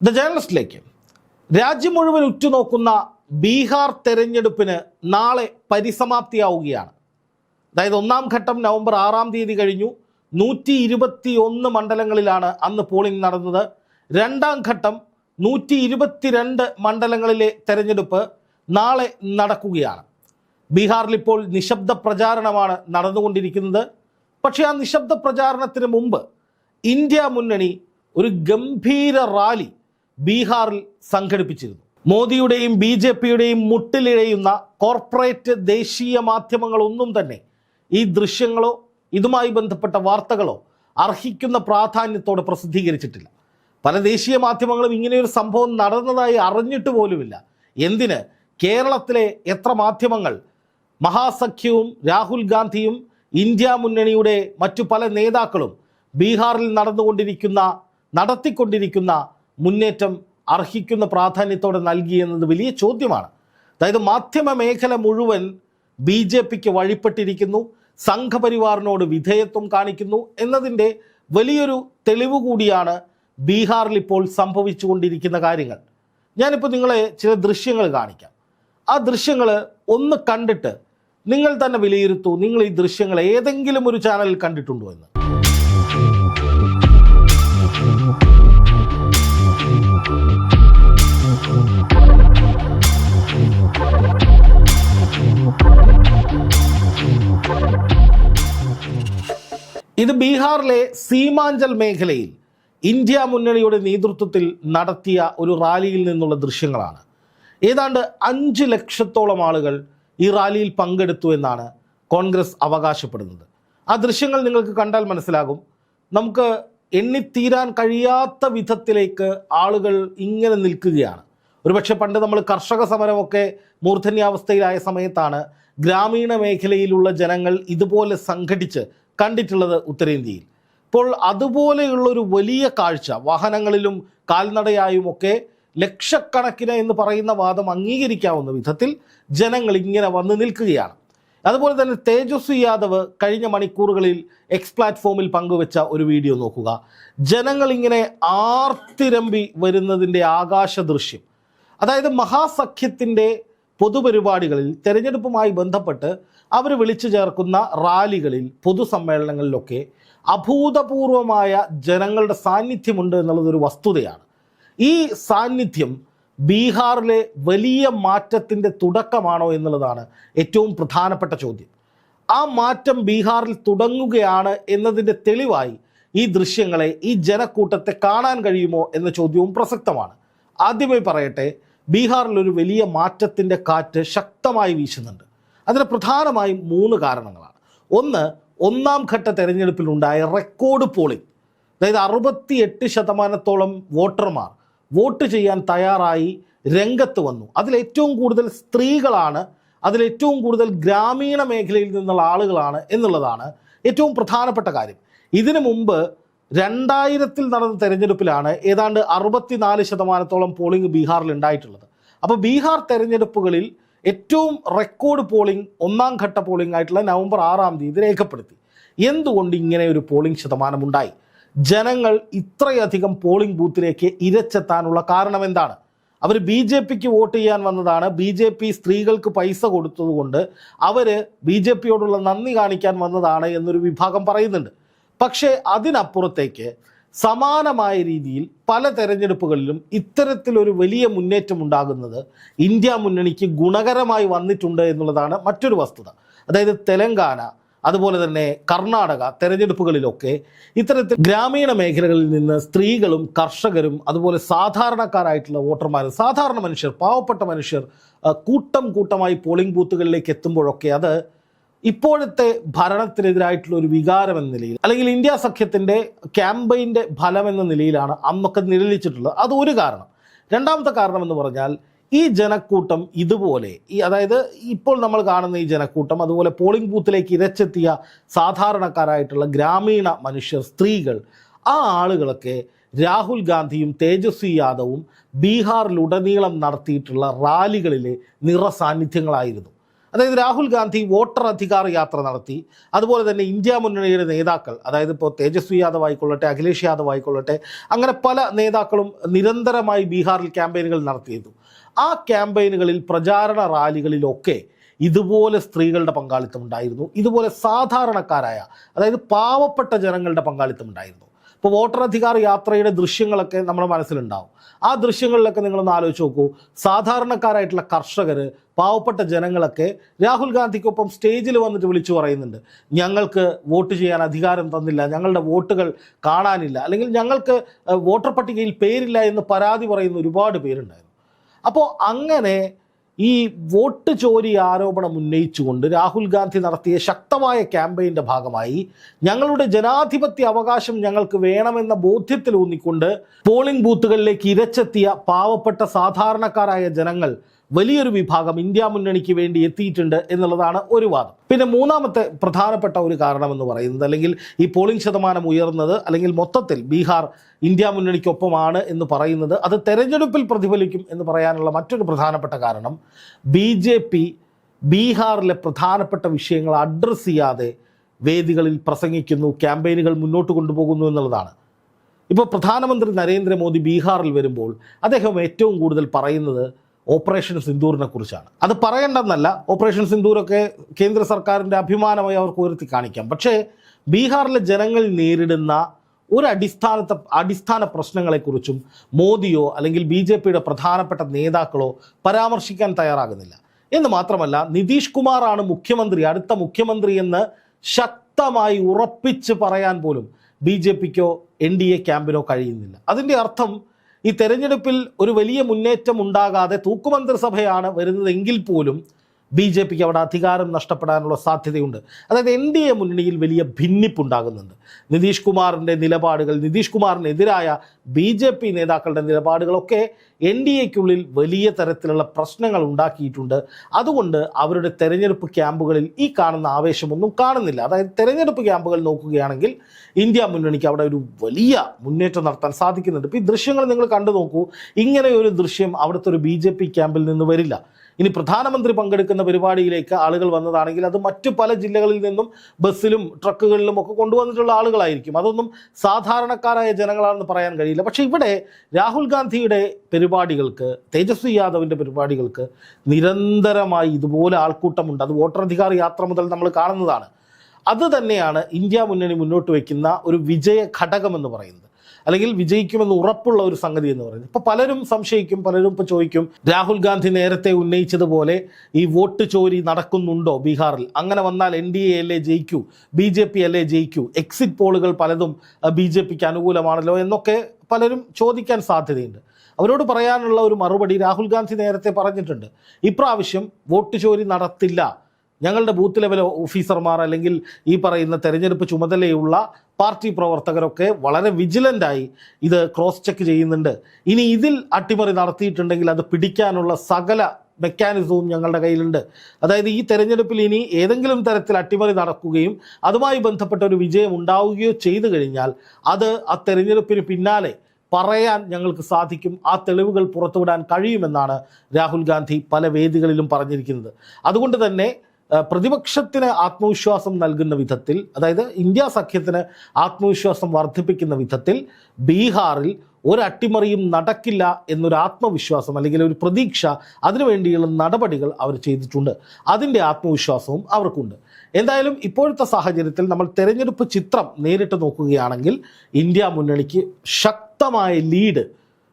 The ജേർണലിസ്റ്റിലേക്ക് രാജ്യം മുഴുവൻ ഉറ്റുനോക്കുന്ന ബീഹാർ തെരഞ്ഞെടുപ്പിന് നാളെ പരിസമാപ്തിയാവുകയാണ്. അതായത് ഒന്നാം ഘട്ടം നവംബർ ആറാം തീയതി കഴിഞ്ഞു. നൂറ്റി ഇരുപത്തി ഒന്ന് മണ്ഡലങ്ങളിലാണ് അന്ന് പോളിംഗ് നടന്നത്. രണ്ടാം ഘട്ടം നൂറ്റി ഇരുപത്തിരണ്ട് മണ്ഡലങ്ങളിലെ തെരഞ്ഞെടുപ്പ് നാളെ നടക്കുകയാണ്. ബീഹാറിൽ ഇപ്പോൾ നിശബ്ദ പ്രചാരണമാണ് നടന്നുകൊണ്ടിരിക്കുന്നത്. പക്ഷേ ആ നിശബ്ദ പ്രചാരണത്തിന് മുമ്പ് ഇന്ത്യ മുന്നണി ഒരു ഗംഭീര റാലി ബീഹാറിൽ സംഘടിപ്പിച്ചിരുന്നു. മോദിയുടെയും ബി ജെ പിയുടെയും മുട്ടിലിഴയുന്ന കോർപ്പറേറ്റ് ദേശീയ മാധ്യമങ്ങളൊന്നും തന്നെ ഈ ദൃശ്യങ്ങളോ ഇതുമായി ബന്ധപ്പെട്ട വാർത്തകളോ അർഹിക്കുന്ന പ്രാധാന്യത്തോടെ പ്രസിദ്ധീകരിച്ചിട്ടില്ല. പല ദേശീയ മാധ്യമങ്ങളും ഇങ്ങനെയൊരു സംഭവം നടന്നതായി അറിഞ്ഞിട്ട് പോലുമില്ല. എന്തിന്? കേരളത്തിലെ എത്ര മാധ്യമങ്ങൾ? മഹാസഖ്യവും രാഹുൽ ഗാന്ധിയും ഇന്ത്യ മുന്നണിയുടെ മറ്റു പല നേതാക്കളും ബീഹാറിൽ നടന്നുകൊണ്ടിരിക്കുന്ന നടത്തിക്കൊണ്ടിരിക്കുന്ന മുന്നേറ്റം അർഹിക്കുന്ന പ്രാധാന്യത്തോടെ നൽകി എന്നത് വലിയ ചോദ്യമാണ്. അതായത് മാധ്യമ മേഖല മുഴുവൻ ബി ജെ പിക്ക് വഴിപ്പെട്ടിരിക്കുന്നു സംഘപരിവാറിനോട് വിധേയത്വം കാണിക്കുന്നു എന്നതിന്റെ വലിയൊരു തെളിവ് കൂടിയാണ് ബീഹാറിൽ ഇപ്പോൾ സംഭവിച്ചുകൊണ്ടിരിക്കുന്ന കാര്യങ്ങൾ. ഞാനിപ്പോൾ നിങ്ങളെ ചില ദൃശ്യങ്ങൾ കാണിക്കാം. ആ ദൃശ്യങ്ങൾ ഒന്ന് കണ്ടിട്ട് നിങ്ങൾ തന്നെ വിലയിരുത്തൂ നിങ്ങൾ ഈ ദൃശ്യങ്ങൾ ഏതെങ്കിലും ഒരു ചാനലിൽ കണ്ടിട്ടുണ്ടോ എന്ന്. ഇത് ബീഹാറിലെ സീമാഞ്ചൽ മേഖലയിൽ ഇന്ത്യ മുന്നണിയുടെ നേതൃത്വത്തിൽ നടത്തിയ ഒരു റാലിയിൽ നിന്നുള്ള ദൃശ്യങ്ങളാണ്. ഏതാണ്ട് അഞ്ച് ലക്ഷത്തോളം ആളുകൾ ഈ റാലിയിൽ പങ്കെടുത്തു എന്നാണ് കോൺഗ്രസ് അവകാശപ്പെടുന്നത്. ആ ദൃശ്യങ്ങൾ നിങ്ങൾക്ക് കണ്ടാൽ മനസ്സിലാകും. നമുക്ക് എണ്ണിത്തീരാൻ കഴിയാത്ത വിധത്തിലേക്ക് ആളുകൾ ഇങ്ങനെ നിൽക്കുകയാണ്. ഒരുപക്ഷെ പണ്ട് നമ്മൾ കർഷക സമരമൊക്കെ മൂർധന്യാവസ്ഥയിലായ സമയത്താണ് ഗ്രാമീണ മേഖലയിലുള്ള ജനങ്ങൾ ഇതുപോലെ സംഘടിച്ച് കണ്ടിട്ടുള്ളത് ഉത്തരേന്ത്യയിൽ. ഇപ്പോൾ അതുപോലെയുള്ള ഒരു വലിയ കാഴ്ച വാഹനങ്ങളിലും കാൽനടയായും ഒക്കെ ലക്ഷക്കണക്കിന് എന്ന് പറയുന്ന വാദം അംഗീകരിക്കാവുന്ന വിധത്തിൽ ജനങ്ങൾ ഇങ്ങനെ വന്ന് നിൽക്കുകയാണ്. അതുപോലെ തന്നെ തേജസ്വി യാദവ് കഴിഞ്ഞ മണിക്കൂറുകളിൽ എക്സ് പ്ലാറ്റ്ഫോമിൽ പങ്കുവെച്ച ഒരു വീഡിയോ നോക്കുക. ജനങ്ങൾ ഇങ്ങനെ ആർത്തിരമ്പി വരുന്നതിന്റെ ആകാശ ദൃശ്യം. അതായത് മഹാസഖ്യത്തിന്റെ പൊതുപരിപാടികളിൽ തെരഞ്ഞെടുപ്പുമായി ബന്ധപ്പെട്ട് അവർ വിളിച്ചു ചേർക്കുന്ന റാലികളിൽ പൊതുസമ്മേളനങ്ങളിലൊക്കെ അഭൂതപൂർവമായ ജനങ്ങളുടെ സാന്നിധ്യമുണ്ട് എന്നുള്ളതൊരു വസ്തുതയാണ്. ഈ സാന്നിധ്യം ബീഹാറിലെ വലിയ മാറ്റത്തിന്റെ തുടക്കമാണോ എന്നുള്ളതാണ് ഏറ്റവും പ്രധാനപ്പെട്ട ചോദ്യം. ആ മാറ്റം ബീഹാറിൽ തുടങ്ങുകയാണ് എന്നതിന്റെ തെളിവായി ഈ ദൃശ്യങ്ങളെ ഈ ജനക്കൂട്ടത്തെ കാണാൻ കഴിയുമോ എന്ന ചോദ്യവും പ്രസക്തമാണ്. ആദ്യമായി പറയട്ടെ ബീഹാറിൽ ഒരു വലിയ മാറ്റത്തിന്റെ കാറ്റ് ശക്തമായി വീശുന്നുണ്ട്. അതിന് പ്രധാനമായും മൂന്ന് കാരണങ്ങളാണ്. ഒന്ന് ഒന്നാം ഘട്ട തെരഞ്ഞെടുപ്പിലുണ്ടായ റെക്കോർഡ് പോളിംഗ്. അതായത് അറുപത്തി എട്ട് ശതമാനത്തോളം വോട്ടർമാർ വോട്ട് ചെയ്യാൻ തയ്യാറായി രംഗത്ത് വന്നു. അതിലേറ്റവും കൂടുതൽ സ്ത്രീകളാണ് അതിലേറ്റവും കൂടുതൽ ഗ്രാമീണ മേഖലയിൽ നിന്നുള്ള ആളുകളാണ് എന്നുള്ളതാണ് ഏറ്റവും പ്രധാനപ്പെട്ട കാര്യം. ഇതിനു മുമ്പ് രണ്ടായിരത്തിൽ നടന്ന തെരഞ്ഞെടുപ്പിലാണ് ഏതാണ്ട് അറുപത്തിനാല് ശതമാനത്തോളം പോളിംഗ് ബീഹാറിൽ ഉണ്ടായിട്ടുള്ളത്. അപ്പോൾ ബീഹാർ തെരഞ്ഞെടുപ്പുകളിൽ ഏറ്റവും റെക്കോർഡ് പോളിംഗ് ഒന്നാം ഘട്ട പോളിംഗ് ആയിട്ടുള്ള നവംബർ ആറാം തീയതി രേഖപ്പെടുത്തി. എന്തുകൊണ്ട് ഇങ്ങനെ ഒരു പോളിംഗ് ശതമാനമുണ്ടായി? ജനങ്ങൾ ഇത്രയധികം പോളിംഗ് ബൂത്തിലേക്ക് ഇരച്ചെത്താനുള്ള കാരണം എന്താണ്? അവർ ബി ജെ പിക്ക് വോട്ട് ചെയ്യാൻ വന്നതാണ്. ബി ജെ പി സ്ത്രീകൾക്ക് പൈസ കൊടുത്തതുകൊണ്ട് അവർ ബി ജെ പിയോടുള്ള നന്ദി കാണിക്കാൻ വന്നതാണ് എന്നൊരു വിഭാഗം പറയുന്നുണ്ട്. പക്ഷേ അതിനപ്പുറത്തേക്ക് സമാനമായ രീതിയിൽ പല തെരഞ്ഞെടുപ്പുകളിലും ഇത്തരത്തിലൊരു വലിയ മുന്നേറ്റം ഉണ്ടാകുന്നത് ഇന്ത്യ മുന്നണിക്ക് ഗുണകരമായി വന്നിട്ടുണ്ട് എന്നുള്ളതാണ് മറ്റൊരു വസ്തുത. അതായത് തെലങ്കാന അതുപോലെ തന്നെ കർണാടക തെരഞ്ഞെടുപ്പുകളിലൊക്കെ ഇത്തരത്തിൽ ഗ്രാമീണ മേഖലകളിൽ നിന്ന് സ്ത്രീകളും കർഷകരും അതുപോലെ സാധാരണക്കാരായിട്ടുള്ള വോട്ടർമാരും സാധാരണ മനുഷ്യർ പാവപ്പെട്ട മനുഷ്യർ കൂട്ടം കൂട്ടമായി പോളിംഗ് ബൂത്തുകളിലേക്ക് എത്തുമ്പോഴൊക്കെ അത് ഇപ്പോഴത്തെ ഭരണത്തിനെതിരായിട്ടുള്ള ഒരു വികാരം എന്ന നിലയിൽ അല്ലെങ്കിൽ ഇന്ത്യ സഖ്യത്തിന്റെ ക്യാമ്പയിന്റെ ഫലം എന്ന നിലയിലാണ് അന്നൊക്കെ നിഴലിച്ചിട്ടുള്ളത്. അത് ഒരു കാരണം. രണ്ടാമത്തെ കാരണം എന്ന് പറഞ്ഞാൽ ഈ ജനക്കൂട്ടം ഇതുപോലെ ഈ അതായത് ഇപ്പോൾ നമ്മൾ കാണുന്ന ഈ ജനക്കൂട്ടം അതുപോലെ പോളിംഗ് ബൂത്തിലേക്ക് ഇരച്ചെത്തിയ സാധാരണക്കാരായിട്ടുള്ള ഗ്രാമീണ മനുഷ്യർ സ്ത്രീകൾ ആ ആളുകളൊക്കെ രാഹുൽ ഗാന്ധിയും തേജസ്വി യാദവും ബീഹാറിലുടനീളം നടത്തിയിട്ടുള്ള റാലികളിലെ നിറസാന്നിധ്യങ്ങളായിരുന്നു. അതായത് രാഹുൽ ഗാന്ധി വോട്ടർ അധികാർ യാത്ര നടത്തി. അതുപോലെ തന്നെ ഇന്ത്യ മുന്നണിയുടെ നേതാക്കൾ അതായത് ഇപ്പോൾ തേജസ്വി യാദവ് ആയിക്കൊള്ളട്ടെ അഖിലേഷ് യാദവ് ആയിക്കൊള്ളട്ടെ അങ്ങനെ പല നേതാക്കളും നിരന്തരമായി ബീഹാറിൽ ക്യാമ്പയിനുകൾ നടത്തിയിരുന്നു. ആ ക്യാമ്പയിനുകളിൽ പ്രചാരണ റാലികളിലൊക്കെ ഇതുപോലെ സ്ത്രീകളുടെ പങ്കാളിത്തം ഉണ്ടായിരുന്നു. ഇതുപോലെ സാധാരണക്കാരായ അതായത് പാവപ്പെട്ട ജനങ്ങളുടെ പങ്കാളിത്തം ഉണ്ടായിരുന്നു. ഇപ്പോൾ വോട്ടർ അധികാർ യാത്രയുടെ ദൃശ്യങ്ങളൊക്കെ നമ്മുടെ മനസ്സിലുണ്ടാവും. ആ ദൃശ്യങ്ങളിലൊക്കെ നിങ്ങളൊന്ന് ആലോചിച്ച് നോക്കൂ. സാധാരണക്കാരായിട്ടുള്ള കർഷകർ പാവപ്പെട്ട ജനങ്ങളൊക്കെ രാഹുൽ ഗാന്ധിക്കൊപ്പം സ്റ്റേജിൽ വന്നിട്ട് വിളിച്ചു പറയുന്നുണ്ട്. ഞങ്ങൾക്ക് വോട്ട് ചെയ്യാൻ അധികാരം തന്നില്ല ഞങ്ങളുടെ വോട്ടുകൾ കാണാനില്ല അല്ലെങ്കിൽ ഞങ്ങൾക്ക് വോട്ടർ പട്ടികയിൽ പേരില്ല എന്ന് പരാതി പറയുന്ന ഒരുപാട് പേരുണ്ടായിരുന്നു. അപ്പോൾ അങ്ങനെ ഈ വോട്ട് ചോരി ആരോപണം ഉന്നയിച്ചുകൊണ്ട് രാഹുൽ ഗാന്ധി നടത്തിയ ശക്തമായ ക്യാമ്പയിന്റെ ഭാഗമായി ഞങ്ങളുടെ ജനാധിപത്യ അവകാശം ഞങ്ങൾക്ക് വേണമെന്ന ബോധ്യത്തിൽ ഊന്നിക്കൊണ്ട് പോളിംഗ് ബൂത്തുകളിലേക്ക് ഇരച്ചെത്തിയ പാവപ്പെട്ട സാധാരണക്കാരായ ജനങ്ങൾ വലിയൊരു വിഭാഗം ഇന്ത്യ മുന്നണിക്ക് വേണ്ടി എത്തിയിട്ടുണ്ട് എന്നുള്ളതാണ് ഒരു വാദം. പിന്നെ മൂന്നാമത്തെ പ്രധാനപ്പെട്ട ഒരു കാരണം എന്ന് പറയുന്നത് അല്ലെങ്കിൽ ഈ പോളിംഗ് ശതമാനം ഉയർന്നത് അല്ലെങ്കിൽ മൊത്തത്തിൽ ബീഹാർ ഇന്ത്യ മുന്നണിക്കൊപ്പമാണ് എന്ന് പറയുന്നത് അത് തെരഞ്ഞെടുപ്പിൽ പ്രതിഫലിക്കും എന്ന് പറയാനുള്ള മറ്റൊരു പ്രധാനപ്പെട്ട കാരണം ബി ജെ പി ബീഹാറിലെ പ്രധാനപ്പെട്ട വിഷയങ്ങൾ അഡ്രസ്സ് ചെയ്യാതെ വേദികളിൽ പ്രസംഗിക്കുന്നു ക്യാമ്പയിനുകൾ മുന്നോട്ട് കൊണ്ടുപോകുന്നു എന്നുള്ളതാണ്. ഇപ്പോൾ പ്രധാനമന്ത്രി നരേന്ദ്രമോദി ബീഹാറിൽ വരുമ്പോൾ അദ്ദേഹം ഏറ്റവും കൂടുതൽ പറയുന്നത് ഓപ്പറേഷൻ സിന്ദൂറിനെ കുറിച്ചാണ്. അത് പറയേണ്ടെന്നല്ല ഓപ്പറേഷൻ സിന്ദൂറൊക്കെ കേന്ദ്ര സർക്കാരിന്റെ അഭിമാനമായി അവർക്ക് ഉയർത്തി കാണിക്കാം. പക്ഷേ ബീഹാറിലെ ജനങ്ങൾ നേരിടുന്ന ഒരു അടിസ്ഥാനത്തെ അടിസ്ഥാന പ്രശ്നങ്ങളെക്കുറിച്ചും മോദിയോ അല്ലെങ്കിൽ ബി ജെ പിയുടെ പ്രധാനപ്പെട്ട നേതാക്കളോ പരാമർശിക്കാൻ തയ്യാറാകുന്നില്ല. എന്ന് മാത്രമല്ല നിതീഷ് കുമാറാണ് മുഖ്യമന്ത്രി അടുത്ത മുഖ്യമന്ത്രി എന്ന് ശക്തമായി ഉറപ്പിച്ച് പറയാൻ പോലും ബി ജെ പിക്കോ എൻ ഡി എ ക്യാമ്പിനോ കഴിയുന്നില്ല. അതിന്റെ അർത്ഥം ഈ തെരഞ്ഞെടുപ്പിൽ ഒരു വലിയ മുന്നേറ്റം ഉണ്ടാകാതെ തൂക്കുമന്ത്രിസഭയാണ് വരുന്നതെങ്കിൽ പോലും ബി ജെ പിക്ക് അവിടെ അധികാരം നഷ്ടപ്പെടാനുള്ള സാധ്യതയുണ്ട്. അതായത് എൻ ഡി എ മുന്നണിയിൽ വലിയ ഭിന്നിപ്പുണ്ടാകുന്നുണ്ട്. നിതീഷ് കുമാറിന്റെ നിലപാടുകൾ നിതീഷ് കുമാറിനെതിരായ ബി ജെ പി നേതാക്കളുടെ നിലപാടുകളൊക്കെ എൻ ഡി എക്കുള്ളിൽ വലിയ തരത്തിലുള്ള പ്രശ്നങ്ങൾ ഉണ്ടാക്കിയിട്ടുണ്ട്. അതുകൊണ്ട് അവരുടെ തെരഞ്ഞെടുപ്പ് ക്യാമ്പുകളിൽ ഈ കാണുന്ന ആവേശമൊന്നും കാണുന്നില്ല. അതായത് തെരഞ്ഞെടുപ്പ് ക്യാമ്പുകൾ നോക്കുകയാണെങ്കിൽ ഇന്ത്യ മുന്നണിക്ക് അവിടെ ഒരു വലിയ മുന്നേറ്റം നടത്താൻ സാധിക്കുന്നുണ്ട്. ഇപ്പോൾ ഈ ദൃശ്യങ്ങൾ നിങ്ങൾ കണ്ടു നോക്കൂ. ഇങ്ങനെ ഒരു ദൃശ്യം അവിടുത്തെ ഒരു ബി ക്യാമ്പിൽ നിന്ന് വരില്ല. ഇനി പ്രധാനമന്ത്രി പങ്കെടുക്കുന്ന പരിപാടിയിലേക്ക് ആളുകൾ വന്നതാണെങ്കിൽ അത് മറ്റു പല ജില്ലകളിൽ നിന്നും ബസ്സിലും ട്രക്കുകളിലും ഒക്കെ കൊണ്ടുവന്നിട്ടുള്ള ആളുകളായിരിക്കും. അതൊന്നും സാധാരണക്കാരായ ജനങ്ങളാണെന്ന് പറയാൻ കഴിയില്ല. പക്ഷേ ഇവിടെ രാഹുൽ ഗാന്ധിയുടെ പരിപാടികൾക്ക് തേജസ്വി യാദവിന്റെ പരിപാടികൾക്ക് നിരന്തരമായി ഇതുപോലെ ആൾക്കൂട്ടമുണ്ട്. അത് വോട്ടറധികാർ യാത്ര മുതൽ നമ്മൾ കാണുന്നതാണ്. അത് തന്നെയാണ് ഇന്ത്യ മുന്നണി മുന്നോട്ട് വയ്ക്കുന്ന ഒരു വിജയ ഘടകമെന്ന് പറയുന്നത്. അല്ലെങ്കിൽ വിജയിക്കുമെന്ന് ഉറപ്പുള്ള ഒരു സംഗതി എന്ന് പറയുന്നത്. ഇപ്പോൾ പലരും സംശയിക്കും പലരും ഇപ്പോൾ ചോദിക്കും രാഹുൽ ഗാന്ധി നേരത്തെ ഉന്നയിച്ചതുപോലെ ഈ വോട്ട് ചോരി നടക്കുന്നുണ്ടോ ബീഹാറിൽ? അങ്ങനെ വന്നാൽ എൻ ഡി എ അല്ലേ ജയിക്കൂ? ബി ജെ പി അല്ലേ ജയിക്കൂ? എക്സിറ്റ് പോളുകൾ പലതും ബി ജെ പിക്ക് അനുകൂലമാണല്ലോ എന്നൊക്കെ പലരും ചോദിക്കാൻ സാധ്യതയുണ്ട്. അവരോട് പറയാനുള്ള ഒരു മറുപടി രാഹുൽ ഗാന്ധി നേരത്തെ പറഞ്ഞിട്ടുണ്ട്. ഇപ്രാവശ്യം വോട്ട് ചോരി നടത്തില്ല. ഞങ്ങളുടെ ബൂത്ത് ലെവൽ ഓഫീസർമാർ അല്ലെങ്കിൽ ഈ പറയുന്ന തെരഞ്ഞെടുപ്പ് ചുമതലയുള്ള പാർട്ടി പ്രവർത്തകരൊക്കെ വളരെ വിജിലന്റായി ഇത് ക്രോസ് ചെക്ക് ചെയ്യുന്നുണ്ട്. ഇനി ഇതിൽ അട്ടിമറി നടത്തിയിട്ടുണ്ടെങ്കിൽ അത് പിടിക്കാനുള്ള സകല മെക്കാനിസവും ഞങ്ങളുടെ കയ്യിലുണ്ട്. അതായത് ഈ തെരഞ്ഞെടുപ്പിൽ ഇനി ഏതെങ്കിലും തരത്തിൽ അട്ടിമറി നടക്കുകയും അതുമായി ബന്ധപ്പെട്ട ഒരു വിജയം ഉണ്ടാവുകയോ ചെയ്തു കഴിഞ്ഞാൽ അത് ആ തെരഞ്ഞെടുപ്പിന് പിന്നാലെ പറയാൻ ഞങ്ങൾക്ക് സാധിക്കും. ആ തെളിവുകൾ പുറത്തുവിടാൻ കഴിയുമെന്നാണ് രാഹുൽ ഗാന്ധി പല വേദികളിലും പറഞ്ഞിരിക്കുന്നത്. അതുകൊണ്ട് തന്നെ പ്രതിപക്ഷത്തിന് ആത്മവിശ്വാസം നൽകുന്ന വിധത്തിൽ അതായത് ഇന്ത്യ സഖ്യത്തിന് ആത്മവിശ്വാസം വർദ്ധിപ്പിക്കുന്ന വിധത്തിൽ ബീഹാറിൽ ഒരു അട്ടിമറിയും നടക്കില്ല എന്നൊരു ആത്മവിശ്വാസം അല്ലെങ്കിൽ ഒരു പ്രതീക്ഷ അതിനുവേണ്ടിയുള്ള നടപടികൾ അവർ ചെയ്തിട്ടുണ്ട്. അതിന്റെ ആത്മവിശ്വാസവും അവർക്കുണ്ട്. എന്തായാലും ഇപ്പോഴത്തെ സാഹചര്യത്തിൽ നമ്മൾ തെരഞ്ഞെടുപ്പ് ചിത്രം നേരിട്ട് നോക്കുകയാണെങ്കിൽ ഇന്ത്യ മുന്നണിക്ക് ശക്തമായ ലീഡ്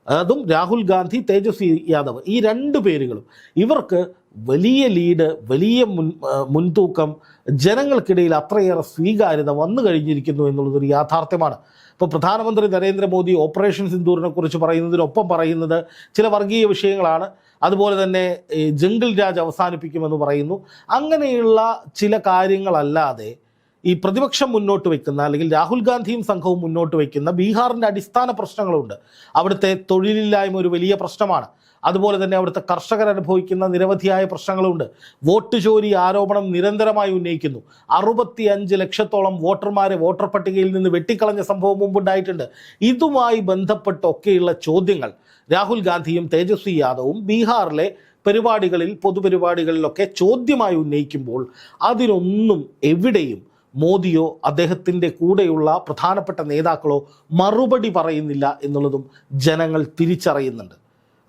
അതും രാഹുൽ ഗാന്ധി തേജസ്വി യാദവ്. ഈ രണ്ട് പേരുകളും ഇവർക്ക് വലിയ ലീഡ് വലിയ മുൻ മുൻതൂക്കം ജനങ്ങൾക്കിടയിൽ അത്രയേറെ സ്വീകാര്യത വന്നു കഴിഞ്ഞിരിക്കുന്നു എന്നുള്ളതൊരു യാഥാർത്ഥ്യമാണ്. ഇപ്പോൾ പ്രധാനമന്ത്രി നരേന്ദ്രമോദി ഓപ്പറേഷൻ സിന്ദൂറിനെ കുറിച്ച് പറയുന്നതിനൊപ്പം പറയുന്നത് ചില വർഗീയ വിഷയങ്ങളാണ്. അതുപോലെ തന്നെ ജംഗിൾ രാജ് അവസാനിപ്പിക്കുമെന്ന് പറയുന്നു. അങ്ങനെയുള്ള ചില കാര്യങ്ങളല്ലാതെ ഈ പ്രതിപക്ഷം മുന്നോട്ട് വയ്ക്കുന്ന അല്ലെങ്കിൽ രാഹുൽ ഗാന്ധിയും സംഘവും മുന്നോട്ട് വയ്ക്കുന്ന ബീഹാറിന്റെ അടിസ്ഥാന പ്രശ്നങ്ങളുണ്ട്. അവിടുത്തെ തൊഴിലില്ലായ്മ ഒരു വലിയ പ്രശ്നമാണ്. അതുപോലെ തന്നെ അവിടുത്തെ കർഷകർ അനുഭവിക്കുന്ന നിരവധിയായ പ്രശ്നങ്ങളുണ്ട്. വോട്ട് ചോരി ആരോപണം നിരന്തരമായി ഉന്നയിക്കുന്നു. അറുപത്തി അഞ്ച് ലക്ഷത്തോളം വോട്ടർമാരെ വോട്ടർ പട്ടികയിൽ നിന്ന് വെട്ടിക്കളഞ്ഞ സംഭവം മുമ്പുണ്ടായിട്ടുണ്ട്. ഇതുമായി ബന്ധപ്പെട്ടൊക്കെയുള്ള ചോദ്യങ്ങൾ രാഹുൽ ഗാന്ധിയും തേജസ്വി യാദവും ബീഹാറിലെ പരിപാടികളിൽ പൊതുപരിപാടികളിലൊക്കെ ചോദ്യമായി ഉന്നയിക്കുമ്പോൾ അതിനൊന്നും എവിടെയും മോദിയോ അദ്ദേഹത്തിന്റെ കൂടെയുള്ള പ്രധാനപ്പെട്ട നേതാക്കളോ മറുപടി പറയുന്നില്ല എന്നുള്ളതും ജനങ്ങൾ തിരിച്ചറിയുന്നുണ്ട്.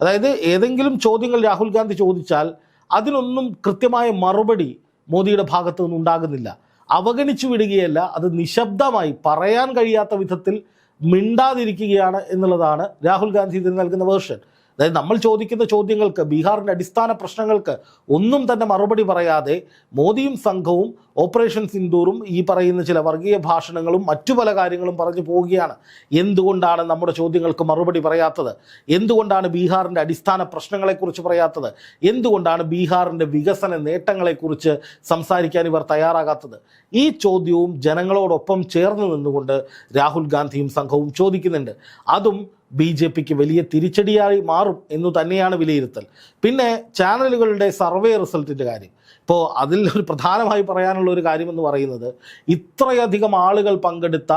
അതായത് ഏതെങ്കിലും ചോദ്യങ്ങൾ രാഹുൽ ഗാന്ധി ചോദിച്ചാൽ അതിനൊന്നും കൃത്യമായ മറുപടി മോദിയുടെ ഭാഗത്തു നിന്നുണ്ടാകുന്നില്ല അവഗണിച്ചു വിടുകയല്ല അത് നിശബ്ദമായി പറയാൻ കഴിയാത്ത വിധത്തിൽ മിണ്ടാതിരിക്കുകയാണ് എന്നുള്ളതാണ് രാഹുൽ ഗാന്ധി ഇതിന് നൽകുന്ന വേർഷൻ. അതായത് നമ്മൾ ചോദിക്കുന്ന ചോദ്യങ്ങൾക്ക് ബീഹാറിന്റെ അടിസ്ഥാന പ്രശ്നങ്ങൾക്ക് ഒന്നും തന്നെ മറുപടി പറയാതെ മോദിയും സംഘവും ഓപ്പറേഷൻ സിന്ദൂറും ഈ പറയുന്ന ചില വർഗീയ ഭാഷണങ്ങളും മറ്റു പല കാര്യങ്ങളും പറഞ്ഞു പോവുകയാണ്. എന്തുകൊണ്ടാണ് നമ്മുടെ ചോദ്യങ്ങൾക്ക് മറുപടി പറയാത്തത്? എന്തുകൊണ്ടാണ് ബീഹാറിന്റെ അടിസ്ഥാന പ്രശ്നങ്ങളെക്കുറിച്ച് പറയാത്തത്? എന്തുകൊണ്ടാണ് ബീഹാറിന്റെ വികസന നേട്ടങ്ങളെക്കുറിച്ച് സംസാരിക്കാൻ ഇവർ തയ്യാറാകാത്തത്? ഈ ചോദ്യവും ജനങ്ങളോടൊപ്പം ചേർന്ന് നിന്നുകൊണ്ട് രാഹുൽ ഗാന്ധിയും സംഘവും ചോദിക്കുന്നുണ്ട്. അതും ബി ജെ പിക്ക് വലിയ തിരിച്ചടിയായി മാറും എന്നു തന്നെയാണ് വിലയിരുത്തൽ. പിന്നെ ചാനലുകളുടെ സർവേ റിസൾട്ടിന്റെ കാര്യം. ഇപ്പോൾ അതിൽ ഒരു പ്രധാനമായി പറയാനുള്ള ഒരു കാര്യമെന്ന് പറയുന്നത് ഇത്രയധികം ആളുകൾ പങ്കെടുത്ത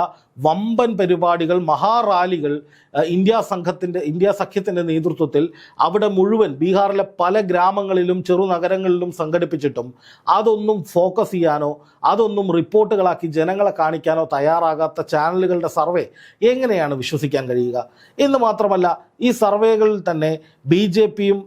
വമ്പൻ പരിപാടികൾ മഹാറാലികൾ ഇന്ത്യ സംഘത്തിന്റെ ഇന്ത്യ സഖ്യത്തിന്റെ നേതൃത്വത്തിൽ അവിടെ മുഴുവൻ ബീഹാറിലെ പല ഗ്രാമങ്ങളിലും ചെറു നഗരങ്ങളിലും സംഘടിപ്പിച്ചിട്ടും അതൊന്നും ഫോക്കസ് ചെയ്യാനോ അതൊന്നും റിപ്പോർട്ടുകളാക്കി ജനങ്ങളെ കാണിക്കാനോ തയ്യാറാകാത്ത ചാനലുകളുടെ സർവേ എങ്ങനെയാണ് വിശ്വസിക്കാൻ കഴിയുക? എന്ന് മാത്രമല്ല ഈ സർവേകളിൽ തന്നെ ബി ജെ പിയും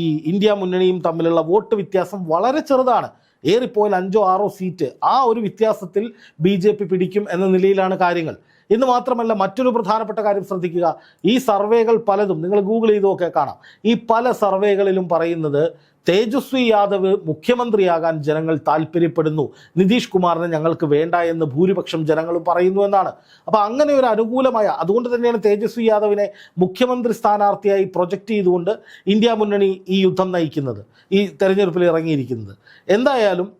ഈ ഇന്ത്യ മുന്നണിയും തമ്മിലുള്ള വോട്ട് വ്യത്യാസം വളരെ ചെറുതാണ്. ഏറിപ്പോയാൽ അഞ്ചോ ആറോ സീറ്റ് ആ ഒരു വ്യത്യാസത്തിൽ ബി പിടിക്കും എന്ന നിലയിലാണ് കാര്യങ്ങൾ. എന്ന് മാത്രമല്ല മറ്റൊരു പ്രധാനപ്പെട്ട കാര്യം ശ്രദ്ധിക്കുക. ഈ സർവേകൾ പലതും നിങ്ങൾ ഗൂഗിൾ ചെയ്തൊക്കെ കാണാം. ഈ പല സർവേകളിലും പറയുന്നത് തേജസ്വി യാദവ് മുഖ്യമന്ത്രിയാകാൻ ജനങ്ങൾ താല്പര്യപ്പെടുന്നു. നിതീഷ് കുമാറിനെ ഞങ്ങൾക്ക് വേണ്ട എന്ന് ഭൂരിപക്ഷം ജനങ്ങളും പറയുന്നു എന്നാണ്. അപ്പോൾ അങ്ങനെ ഒരു അനുകൂലമായ അതുകൊണ്ട് തന്നെയാണ് തേജസ്വി യാദവിനെ മുഖ്യമന്ത്രി സ്ഥാനാർത്ഥിയായി പ്രൊജക്റ്റ് ചെയ്തുകൊണ്ട് ഇന്ത്യ മുന്നണി ഈ യുദ്ധം നയിക്കുന്നത് ഈ തെരഞ്ഞെടുപ്പിൽ ഇറങ്ങിയിരിക്കുന്നത്. എന്തായാലും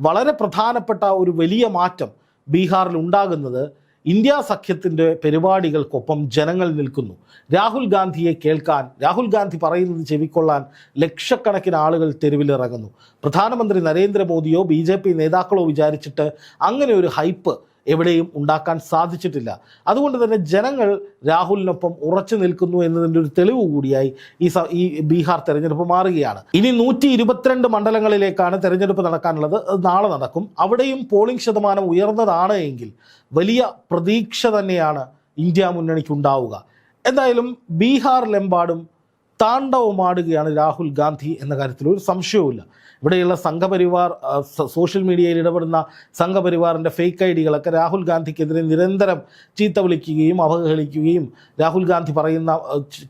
വളരെ പ്രധാനപ്പെട്ട ഒരു വലിയ മാറ്റം ബീഹാറിൽ ഉണ്ടാകുന്നത് ഇന്ത്യ സഖ്യത്തിന്റെ പരിപാടികൾക്കൊപ്പം ജനങ്ങൾ നിൽക്കുന്നു. രാഹുൽ ഗാന്ധിയെ കേൾക്കാൻ രാഹുൽ ഗാന്ധി പറയുന്നത് ചെവിക്കൊള്ളാൻ ലക്ഷക്കണക്കിന് ആളുകൾ തെരുവിലിറങ്ങുന്നു. പ്രധാനമന്ത്രി നരേന്ദ്രമോദിയോ ബി നേതാക്കളോ വിചാരിച്ചിട്ട് അങ്ങനെ ഒരു ഹൈപ്പ് എവിടെയും ഉണ്ടാക്കാൻ സാധിച്ചിട്ടില്ല. അതുകൊണ്ട് തന്നെ ജനങ്ങൾ രാഹുലിനൊപ്പം ഉറച്ചു നിൽക്കുന്നു എന്നതിന്റെ ഒരു തെളിവ് കൂടിയായി ഈ ഈ ബീഹാർ തെരഞ്ഞെടുപ്പ് മാറുകയാണ്. ഇനി നൂറ്റി ഇരുപത്തിരണ്ട് മണ്ഡലങ്ങളിലേക്കാണ് തെരഞ്ഞെടുപ്പ് നടക്കാനുള്ളത്. അത് നാളെ നടക്കും. അവിടെയും പോളിംഗ് ശതമാനം ഉയർന്നതാണ് എങ്കിൽ വലിയ പ്രതീക്ഷ തന്നെയാണ് ഇന്ത്യ മുന്നണിക്ക് ഉണ്ടാവുക എന്തായാലും ബീഹാറിലെമ്പാടും താണ്ഡവമാടുകയാണ് രാഹുൽ ഗാന്ധി എന്ന കാര്യത്തിൽ ഒരു സംശയവുമില്ല. ഇവിടെയുള്ള സംഘപരിവാർ സോഷ്യൽ മീഡിയയിൽ ഇടപെടുന്ന സംഘപരിവാറിന്റെ ഫേക്ക് ഐ ഡികളൊക്കെ രാഹുൽ ഗാന്ധിക്കെതിരെ നിരന്തരം ചീത്ത വിളിക്കുകയും അവഹേളിക്കുകയും രാഹുൽ ഗാന്ധി പറയുന്ന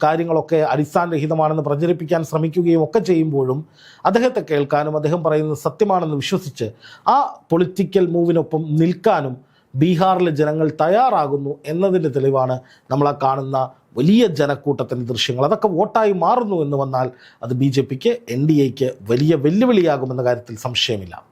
കാര്യങ്ങളൊക്കെ അടിസ്ഥാനരഹിതമാണെന്ന് പ്രചരിപ്പിക്കാൻ ശ്രമിക്കുകയും ഒക്കെ ചെയ്യുമ്പോഴും അദ്ദേഹത്തെ കേൾക്കാനും അദ്ദേഹം പറയുന്നത് സത്യമാണെന്ന് വിശ്വസിച്ച് ആ പൊളിറ്റിക്കൽ മൂവിനൊപ്പം നിൽക്കാനും ബീഹാറിലെ ജനങ്ങൾ തയ്യാറാകുന്നു എന്നതിന്റെ തെളിവാണ് നമ്മൾ ആ കാണുന്ന വലിയ ജനക്കൂട്ടത്തിന്റെ ദൃശ്യങ്ങൾ. അതൊക്കെ വോട്ടായി മാറുന്നു എന്ന് വന്നാൽ അത് ബി ജെ പിക്ക് എൻ ഡി എക്ക് വലിയ വെല്ലുവിളിയാകുമെന്ന കാര്യത്തിൽ സംശയമില്ല.